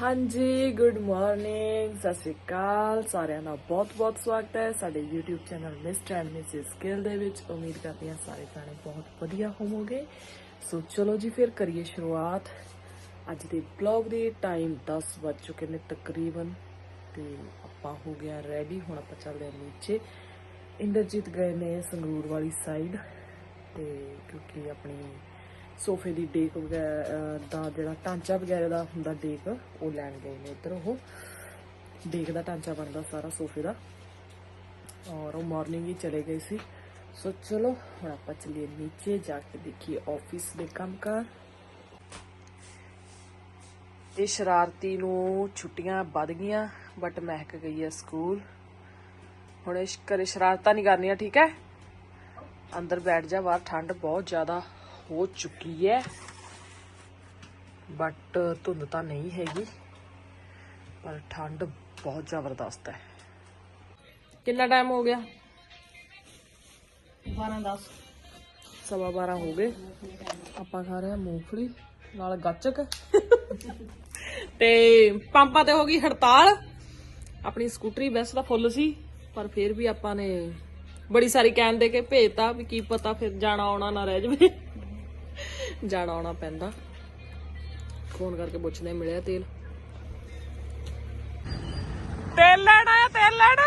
ਹਾਂਜੀ good morning ਸਤਿ ਸ਼੍ਰੀ ਅਕਾਲ। ਸਾਰਿਆਂ ਦਾ ਬਹੁਤ-ਬਹੁਤ ਸਵਾਗਤ ਹੈ ਸਾਡੇ YouTube channel mister and misses skill ਦੇ ਵਿੱਚ। ਉਮੀਦ ਕਰਦੀ ਹਾਂ ਸਾਰੇ ਜਾਣੇ ਬਹੁਤ ਵਧੀਆ ਹੋਵੋਗੇ। ਸੋ ਚਲੋ ਜੀ, ਫਿਰ ਕਰੀਏ ਸ਼ੁਰੂਆਤ। ਅੱਜ ਦੇ ਬਲੌਗ ਦੇ ਟਾਈਮ 10 ਵੱਜ ਚੁੱਕੇ ਨੇ ਤਕਰੀਬਨ ਤੇ ਆਪਾਂ ਹੋ ਗਿਆ ਰੈਡੀ ਹੁਣ ਆਪਾਂ ਚੱਲਦੇ ਹਾਂ ਨੀਚੇ। ਇੰਦਰਜੀਤ ਗਏ ਨੇ ਸੰਗਰੂਰ ਵਾਲੀ ਸਾਈਡ ਤੇ ਕਿਉਂਕਿ ਆਪਣੀ ਸੋਫੇ ਦੀ ਡੇਕ ਵਗੈਰਾ ਦਾ ਜਿਹੜਾ ਢਾਂਚਾ ਵਗੈਰਾ ਦਾ ਹੁੰਦਾ ਡੇਕ, ਉਹ ਲੈਣ ਗਏ ਨੇ ਇੱਧਰ ਉਹ। ਡੇਕ ਦਾ ਢਾਂਚਾ ਬਣਦਾ ਸਾਰਾ ਸੋਫੇ ਦਾ। ਔਰ ਉਹ ਮਾਰਨਿੰਗ ਹੀ ਚਲੇ ਗਏ ਸੀ। ਸੋ ਚਲੋ, ਹੁਣ ਆਪਾਂ ਚੱਲੀਏ ਨੀਚੇ, ਜਾ ਕੇ ਦੇਖੀਏ ਆਫਿਸ ਦੇ ਕੰਮਕਾਰ। ਤੇ ਸ਼ਰਾਰਤੀ ਨੂੰ ਛੁੱਟੀਆਂ ਵੱਧ ਗਈਆਂ ਬਟ ਮਹਿਕ ਗਈ ਹੈ ਸਕੂਲ ਹੁਣ ਇਸ ਘਰੇ ਸ਼ਰਾਰਤਾਂ ਨਹੀਂ ਕਰਨੀਆਂ, ਠੀਕ ਹੈ? ਅੰਦਰ ਬੈਠ ਜਾ ਬਾਹਰ, ਠੰਡ ਬਹੁਤ ਜ਼ਿਆਦਾ। ਹੋ ਚੁੱਕੀ ਹੈ। ਬਟ ਧੁੰਦ ਤਾਂ ਨਹੀਂ ਹੈਗੀ ਪਰ ਠੰਡ ਬਹੁਤ ਜ਼ਬਰਦਸਤ ਹੈ। ਕਿੰਨਾ ਟਾਈਮ ਹੋ ਗਿਆ? 12 10 ਸਵਾ 12 ਹੋ ਗਏ। ਆਪਾਂ ਖਾ ਰਹੇ ਹਾਂ ਮੂੰਗਫਲੀ ਨਾਲ ਗੱਚਕ। ਤੇ ਪੰਪਾਂ ਤੇ ਹੋ ਗਈ ਹੜਤਾਲ। ਆਪਣੀ ਸਕੂਟਰੀ ਵੈਸੇ ਤਾਂ ਫੁੱਲ ਸੀ ਪਰ ਫਿਰ ਵੀ ਆਪਾਂ ਨੇ ਬੜੀ ਸਾਰੀ ਕਹਿਣ ਦੇ ਕੇ ਭੇਜਤਾ ਵੀ ਕੀ ਪਤਾ ਫਿਰ ਜਾਣਾ ਆਉਣਾ ਨਾ ਰਹਿ ਜਵੇ। ਜਾਣਾ ਆਉਣਾ ਪੈਂਦਾ। ਫੋਨ ਕਰਕੇ ਪੁੱਛਦੇ ਮਿਲਿਆ ਤੇਲ? ਤੇਲ ਲੈਣਾ ਆ ਤੇਲ ਲੈਣਾ?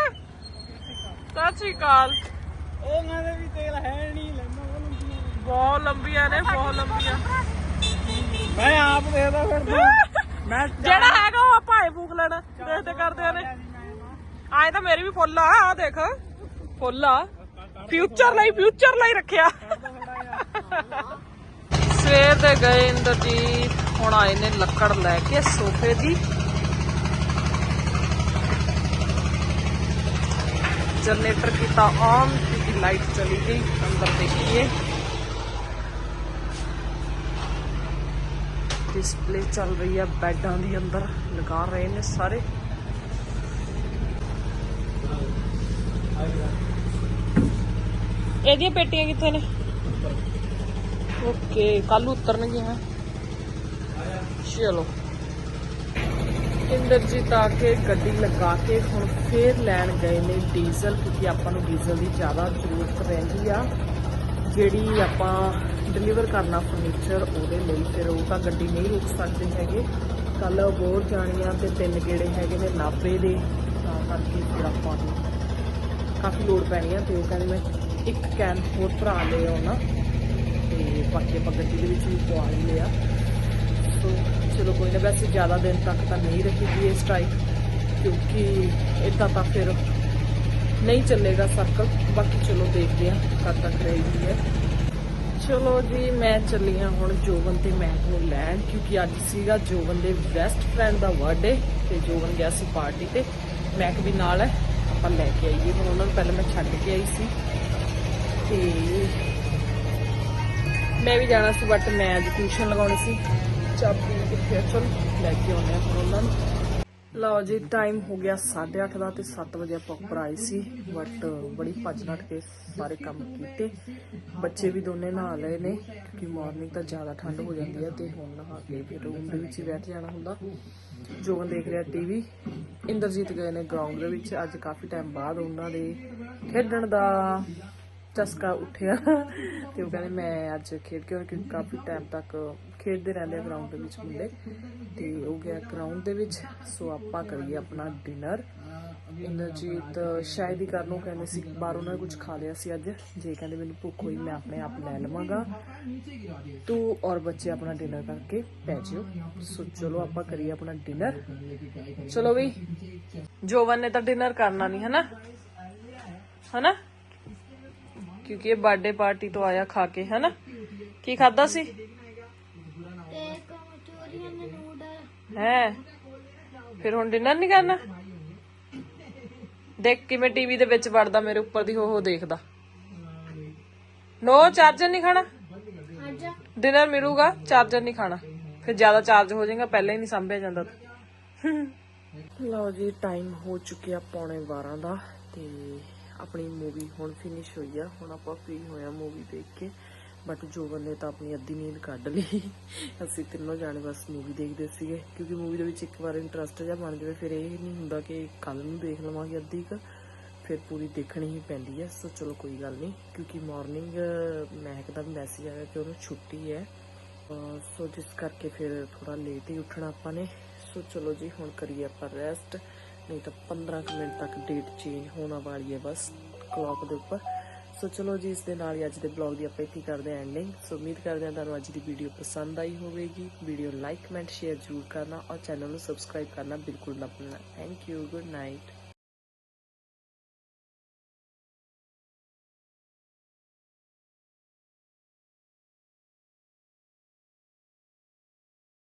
ਸਤਿ ਸ਼੍ਰੀ ਅਕਾਲ। ਉਹ ਕਹਿੰਦੇ ਵੀ ਤੇਲ ਹੈ ਨਹੀਂ ਲੈਣਾ ਬਹੁਤ ਲੰਬੀਆਂ ਨੇ। ਬਹੁਤ ਲੰਬੀਆਂ ਮੈਂ ਆਪ ਦੇਖਦਾ ਫਿਰ ਮੈਂ ਜਿਹੜਾ ਹੈਗਾ ਉਹ ਆਪਾਂ ਆਏ ਫੂਕ ਲੈਣਾ। ਦੇਖਦੇ ਕਰਦੇ ਨੇ। ਆਏ ਤਾਂ ਮੇਰੀ ਵੀ ਫੁੱਲ ਆ ਆ ਦੇਖ। ਫੁੱਲ ਆ। ਫਿਊਚਰ ਲਈ ਫਿਊਚਰ ਲਈ ਰੱਖਿਆ। ਸਵੇਰ ਦੇ ਗਏ ਇੰਦਰਜੀਤ, ਹੁਣ ਆਏ ਨੇ ਲੱਕੜ ਲੈ ਕੇ ਸੋਫੇ ਦੀ। ਜਨਰੇਟਰ ਕੀਤਾ ਆਨ ਕਿਉਂਕਿ ਲਾਈਟ ਚਲੀ ਗਈ, ਅੰਦਰ ਦੇਖੀਏ। ਡਿਸਪਲੇ ਚੱਲ ਰਹੀ ਹੈ ਬੈੱਡਾਂ ਦੀ ਅੰਦਰ ਲਗਾ ਰਹੇ ਨੇ ਸਾਰੇ। ਇਹਦੀਆਂ ਪੇਟੀਆਂ ਕਿੱਥੇ ਨੇ? ਓਕੇ ਕੱਲ ਉਤਰਨਗੀਆਂ ਚਲੋ। ਇੰਦਰਜੀਤ ਆ ਕੇ ਗੱਡੀ ਲਗਾ ਕੇ ਹੁਣ ਫੇਰ ਲੈਣ ਗਏ ਨੇ ਡੀਜ਼ਲ, ਕਿਉਂਕਿ ਆਪਾਂ ਨੂੰ ਡੀਜ਼ਲ ਦੀ ਜ਼ਿਆਦਾ ਜ਼ਰੂਰਤ ਰਹਿੰਦੀ ਆ। ਜਿਹੜੀ ਆਪਾਂ ਡਿਲੀਵਰ ਕਰਨਾ ਫਰਨੀਚਰ ਉਹਦੇ ਲਈ, ਫਿਰ ਉਹ ਤਾਂ ਗੱਡੀ ਨਹੀਂ ਰੁਕ ਸਕਦੇ ਹੈਗੇ। ਕੱਲ ਬੋਰ ਜਾਣੀਆਂ ਤੇ ਤਿੰਨ ਗੇੜੇ ਹੈਗੇ ਨੇ ਨਾਪੇ ਦੇ, ਤਾਂ ਕਰਕੇ ਫਿਰ ਆਪਾਂ ਨੂੰ ਕਾਫੀ ਲੋਡ ਪੈਣੀ ਆ, ਤੇ ਉਹ ਕਹਿੰਦੇ ਮੈਂ ਇੱਕ ਕੈਨ ਹੋਰ ਭਰਾ ਲੈ ਆਉਣਾ। ਤੇ ਬਾਕੀ ਆਪਾਂ ਗੱਡੀ ਦੇ ਵਿੱਚ ਵੀ ਪਵਾ ਹੀ ਲਿਆ ਸੋ ਚਲੋ ਕੋਈ ਨਾ, ਵੈਸੇ ਜ਼ਿਆਦਾ ਦਿਨ ਤੱਕ ਤਾਂ ਨਹੀਂ ਰਹੇਗੀ ਇਹ ਸਟ੍ਰਾਈਕ ਕਿਉਂਕਿ ਇਦਾਂ ਤਾਂ ਫਿਰ ਨਹੀਂ ਚੱਲੇਗਾ ਸਰਕਲ ਬਾਕੀ ਚਲੋ ਦੇਖਦੇ ਆ, ਕਦ ਤੱਕ ਰਹੇਗੀ ਹੈ ਚਲੋ ਜੀ, ਮੈਂ ਚੱਲੀ ਹਾਂ ਹੁਣ ਜੋਵਨ ਤੇ ਮੈਂ ਨੂੰ ਲੈਣ, ਕਿਉਂਕਿ ਅੱਜ ਸੀਗਾ ਜੋਵਨ ਦੇ ਬੈਸਟ ਫਰੈਂਡ ਦਾ ਬਰਥਡੇ ਤੇ ਜੋਵਨ ਗਿਆ ਸੀ ਪਾਰਟੀ ਤੇ। ਮੈਕ ਵੀ ਨਾਲ ਹੈ, ਆਪਾਂ ਲੈ ਕੇ ਆਈਏ। ਹੁਣ ਉਹਨਾਂ ਨੂੰ ਪਹਿਲਾਂ ਮੈਂ ਛੱਡ ਕੇ ਆਈ ਸੀ। ਤੇ ਮੈਂ ਵੀ ਜਾਣਾ ਸੀ ਬਟ ਮੈਂ ਅੱਜ ਟਿਊਸ਼ਨ ਲਗਾਉਣੀ ਸੀ। ਚਾਬੀ ਕਿੱਥੇ ਆ? ਲੈ ਕੇ ਆਉਂਦੇ ਆ ਹੁਣ ਉਹਨਾਂ ਨੂੰ। ਲਓ ਜੀ ਟਾਈਮ ਹੋ ਗਿਆ 8:30 ਦਾ ਤੇ 7 ਵਜੇ ਆਪਾਂ ਉੱਪਰ ਆਏ ਸੀ ਬਟ ਬੜੀ ਭੱਜ ਨੱਠ ਕੇ ਸਾਰੇ ਕੰਮ ਕੀਤੇ। ਬੱਚੇ ਵੀ ਦੋਨੇ ਨਹਾ ਲਏ ਨੇ, ਕਿਉਂਕਿ ਮਾਰਨਿੰਗ ਤਾਂ ਜ਼ਿਆਦਾ ਠੰਡ ਹੋ ਜਾਂਦੀ ਹੈ ਤੇ ਹੁਣ ਨਹਾ ਕੇ ਫਿਰ ਰੂਮ ਦੇ ਵਿੱਚ ਹੀ ਬੈਠ ਜਾਣਾ ਹੁੰਦਾ। ਜੋਗਨ ਦੇਖ ਰਿਹਾ ਟੀਵੀ ਇੰਦਰਜੀਤ ਗਏ ਨੇ ਗਰਾਊਂਡ ਦੇ ਵਿੱਚ, ਅੱਜ ਕਾਫੀ ਟਾਈਮ ਬਾਅਦ ਉਹਨਾਂ ਦੇ ਖੇਡਣ ਦਾ ਚਸਕਾ ਉੱਠਿਆ। ਤੇ ਉਹ ਕਹਿੰਦੇ, ਮੈਂ ਅੱਜ ਖੇਡ ਕੇ ਕਿਉਂਕਿ ਕਾਫੀ ਟਾਈਮ ਤੱਕ ਖੇਡਦੇ ਰਹਿੰਦੇ ਗਰਾਊਂਡ ਦੇ ਵਿੱਚ ਮੁੰਡੇ। ਤੇ ਉਹ ਗਿਆ ਗਰਾਊਂਡ ਦੇ ਵਿੱਚ। ਸੋ ਆਪਾਂ ਕਰੀਏ ਆਪਣਾ ਡਿਨਰ ਇੰਦਰਜੀਤ ਸ਼ਾਇਦ ਹੀ ਕਰਨ ਨੂੰ ਕਹਿੰਦੇ ਸੀ, ਬਾਹਰੋਂ ਨਾ ਕੁਝ ਖਾ ਲਿਆ ਸੀ ਅੱਜ। ਜੇ ਕਹਿੰਦੇ ਮੈਨੂੰ ਭੁੱਖ ਹੋਈ, ਮੈਂ ਆਪਣੇ ਆਪ ਲੈ ਲਵਾਂਗਾ। ਤੂੰ ਔਰ ਬੱਚੇ ਆਪਣਾ ਡਿਨਰ ਕਰਕੇ ਪੈ ਜਿਓ। ਸੋ ਚਲੋ ਆਪਾਂ ਕਰੀਏ ਆਪਣਾ ਡਿਨਰ ਚਲੋ ਵੀ ਜੋਵਨ ਨੇ ਤਾਂ ਡਿਨਰ ਕਰਨਾ ਨਹੀਂ ਹਨਾ? ਹਨਾ? ਕਿਉਂਕਿ ਇਹ ਬਰਥਡੇ ਪਾਰਟੀ ਤੋਂ ਆਇਆ ਖਾ ਕੇ, ਹਨਾ? ਕੀ ਖਾਦਾ ਸੀ? ਹੈ? ਫਿਰ ਹੁਣ ਡਿਨਰ ਨਹੀਂ ਕਰਨਾ? ਦੇਖ ਕਿਵੇਂ ਟੀਵੀ ਦੇ ਵਿੱਚ ਵੜਦਾ ਮੇਰੇ ਉੱਪਰ ਦੀ ਹੋ ਹੋ ਦੇਖਦਾ। ਨੋ ਚਾਰਜਰ ਨਹੀਂ ਖਾਣਾ? ਡਿਨਰ ਮਿਲੂਗਾ ਚਾਰਜਰ ਨਹੀਂ ਖਾਣਾ। ਫਿਰ ਜ਼ਿਆਦਾ ਚਾਰਜ ਹੋ ਜਾਏਗਾ, ਪਹਿਲਾਂ ਹੀ ਨਹੀਂ ਸੰਭਿਆ ਜਾਂਦਾ ਲਓ ਜੀ ਟਾਈਮ ਹੋ ਚੁੱਕਿਆ ਪੌਣੇ 12 ਦਾ ਤੇ ਆਪਣੀ ਮੂਵੀ ਹੁਣ ਫਿਨਿਸ਼ ਹੋਈ ਆ। ਹੁਣ ਆਪਾਂ ਫ੍ਰੀ ਹੋਇਆ ਮੂਵੀ ਦੇਖ ਕੇ। ਬਟ ਜੋਬਨ ਨੇ ਤਾਂ ਆਪਣੀ ਅੱਧੀ ਨੀਂਦ ਕੱਢ ਲਈ। ਅਸੀਂ ਤਿੰਨੋਂ ਜਾਣੇ ਬਸ ਮੂਵੀ ਦੇਖਦੇ ਸੀਗੇ। ਕਿਉਂਕਿ ਮੂਵੀ ਦੇ ਵਿੱਚ ਇੱਕ ਵਾਰ ਇੰਟਰਸਟ ਜਿਹਾ ਬਣ ਜਾਵੇ, ਫਿਰ ਇਹ ਨਹੀਂ ਹੁੰਦਾ ਕਿ ਕੱਲ ਨੂੰ ਦੇਖ ਲਵਾਂਗੇ ਅੱਧੀ ਕੁ। ਫਿਰ ਪੂਰੀ ਦੇਖਣੀ ਹੀ ਪੈਂਦੀ ਹੈ ਸੋ ਚਲੋ ਕੋਈ ਗੱਲ ਨਹੀਂ। ਕਿਉਂਕਿ ਮਾਰਨਿੰਗ ਮਹਿਕ ਦਾ ਮੈਸੇਜ ਆਇਆ ਕਿ ਉਹਨੂੰ ਛੁੱਟੀ ਹੈ। ਸੋ ਜਿਸ ਕਰਕੇ ਫਿਰ ਥੋੜਾ ਲੇਟ ਹੀ ਉੱਠਣਾ ਆਪਾਂ ਨੇ। ਸੋ ਚਲੋ ਜੀ, ਹੁਣ ਕਰੀਏ ਆਪਾਂ ਰੈਸਟ ਨਹੀਂ ਤਾਂ 15 ਕੁ ਮਿੰਟ ਤੱਕ ਡੇਟ ਚੇਂਜ ਹੋਣਾ ਵਾਲੀ ਹੈ ਬਸ ਕਲੌਕ ਦੇ ਉੱਪਰ। ਸੋ ਚਲੋ ਜੀ, ਇਸ ਦੇ ਨਾਲ ਹੀ ਅੱਜ ਦੇ ਬਲੌਗ ਦੀ ਆਪਾਂ ਇੱਥੇ ਕਰਦੇ ਹਾਂ ਐਂਡਿੰਗ ਸੋ ਉਮੀਦ ਕਰਦੇ ਹਾਂ ਤੁਹਾਨੂੰ ਅੱਜ ਦੀ ਵੀਡੀਓ ਪਸੰਦ ਆਈ ਹੋਵੇਗੀ। ਵੀਡੀਓ ਲਾਈਕ ਕਮੈਂਟ ਸ਼ੇਅਰ ਜ਼ਰੂਰ ਕਰਨਾ ਔਰ ਚੈਨਲ ਨੂੰ ਸਬਸਕ੍ਰਾਈਬ ਕਰਨਾ ਬਿਲਕੁਲ ਨਾ ਭੁੱਲਣਾ। Thank you good night